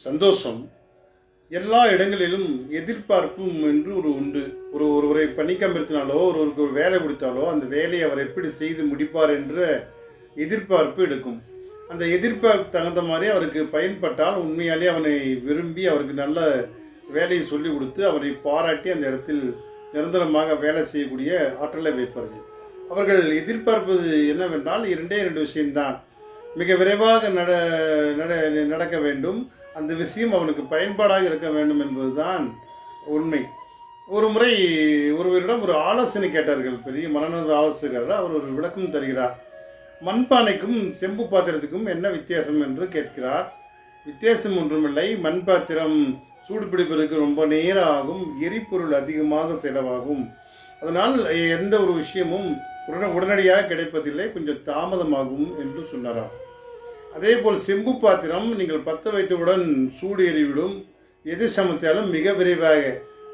சந்தோஷம். எல்லா இடங்களிலும் எதிர்பார்ப்பும் என்று ஒரு உண்டு. ஒரு ஒருவரை பணிக்கமர்த்தினாலோ ஒருவருக்கு ஒரு வேலை கொடுத்தாலோ அந்த வேலையை அவர் எப்படி செய்து முடிப்பார் என்ற எதிர்பார்ப்பு எடுக்கும். அந்த எதிர்பார்ப்பு தகுந்த மாதிரி அவருக்கு பயன்பட்டால் உண்மையாலே அவனை விரும்பி அவருக்கு நல்ல வேலையை சொல்லி கொடுத்து அவரை பாராட்டி அந்த இடத்தில் நிரந்தரமாக வேலை செய்யக்கூடிய ஆற்றலை வைப்பார்கள். அவர்கள் எதிர்பார்ப்பது என்னவென்றால் இரண்டே இரண்டு விஷயம்தான். மிக விரைவாக நட நட நடக்க வேண்டும். அந்த விஷயம் அவனுக்கு பயன்பாடாக இருக்க வேண்டும் என்பதுதான் உண்மை. ஒரு முறை ஒருவரிடம் ஒரு ஆலோசனை கேட்டார்கள். பெரிய மனநல ஆலோசகர் அவர் ஒரு விளக்கம் தருகிறார். மண்பானைக்கும் செம்பு பாத்திரத்துக்கும் என்ன வித்தியாசம் என்று கேட்கிறார். வித்தியாசம் ஒன்றுமில்லை. மண் பாத்திரம் சூடு பிடிப்பதற்கு ரொம்ப நேரம் ஆகும். எரிபொருள் அதிகமாக செலவாகும். அதனால் எந்த ஒரு விஷயமும் உடனே உடனடியாக கிடைப்பதில்லை கொஞ்சம் தாமதமாகும் என்று சொன்னாராம். அதே போல் செம்பு பாத்திரம் நீங்கள் பற்ற வைத்தவுடன் சூடு எறிவிடும் எது சமைத்தாலும் மிக விரைவாக.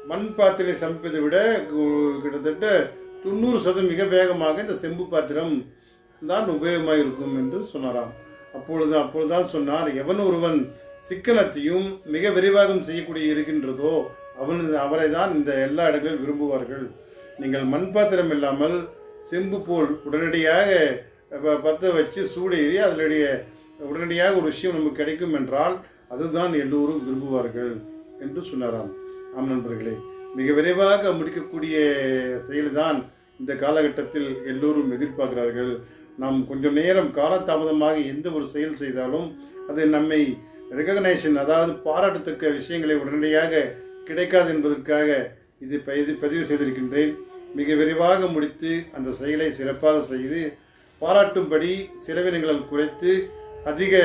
மண் பாத்திரை சமைப்பதை விட கிட்டத்தட்ட தொண்ணூறு சதம் மிக வேகமாக இந்த செம்பு பாத்திரம் தான் உபயோகமாக இருக்கும் என்று சொன்னாராம். அப்பொழுது அப்பொழுதுதான் சொன்னார் எவன் ஒருவன் சிக்கனத்தையும் மிக விரைவாகவும் செய்யக்கூடிய இருக்கின்றதோ அவன் அவரை தான் இந்த எல்லா இடங்களிலும் விரும்புவார்கள். நீங்கள் மண் பாத்திரம் இல்லாமல் செம்பு போல் உடனடியாக ப- பற்ற வச்சு சூடேறி அதனுடைய உடனடியாக ஒரு விஷயம் நமக்கு கிடைக்கும் என்றால் அதுதான் எல்லோரும் விரும்புவார்கள் என்று சொன்னாராம். ஆம் நண்பர்களே மிக விரைவாக முடிக்கக்கூடிய செயல்தான் இந்த காலகட்டத்தில் எல்லோரும் எதிர்பார்க்கிறார்கள். நாம் கொஞ்சம் நேரம் காலதாமதமாக எந்த ஒரு செயல் செய்தாலும் அது நம்மை ரெகக்னைஷன் அதாவது பாராட்டத்தக்க விஷயங்களை உடனடியாக கிடைக்காது என்பதற்காக இது பதிவு செய்திருக்கின்றேன். மிக விரைவாக முடித்து அந்த செயலை சிறப்பாக செய்து பாராட்டும்படி செலவினங்களை குறைத்து அதிக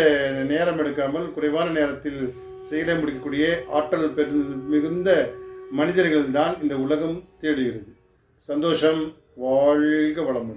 நேரம் எடுக்காமல் குறைவான நேரத்தில் செயலை முடிக்கக்கூடிய ஆற்றல் பெரு மிகுந்த மனிதர்கள்தான் இந்த உலகம் தேடுகிறது. சந்தோஷம் வாழ்க வளமுடன்.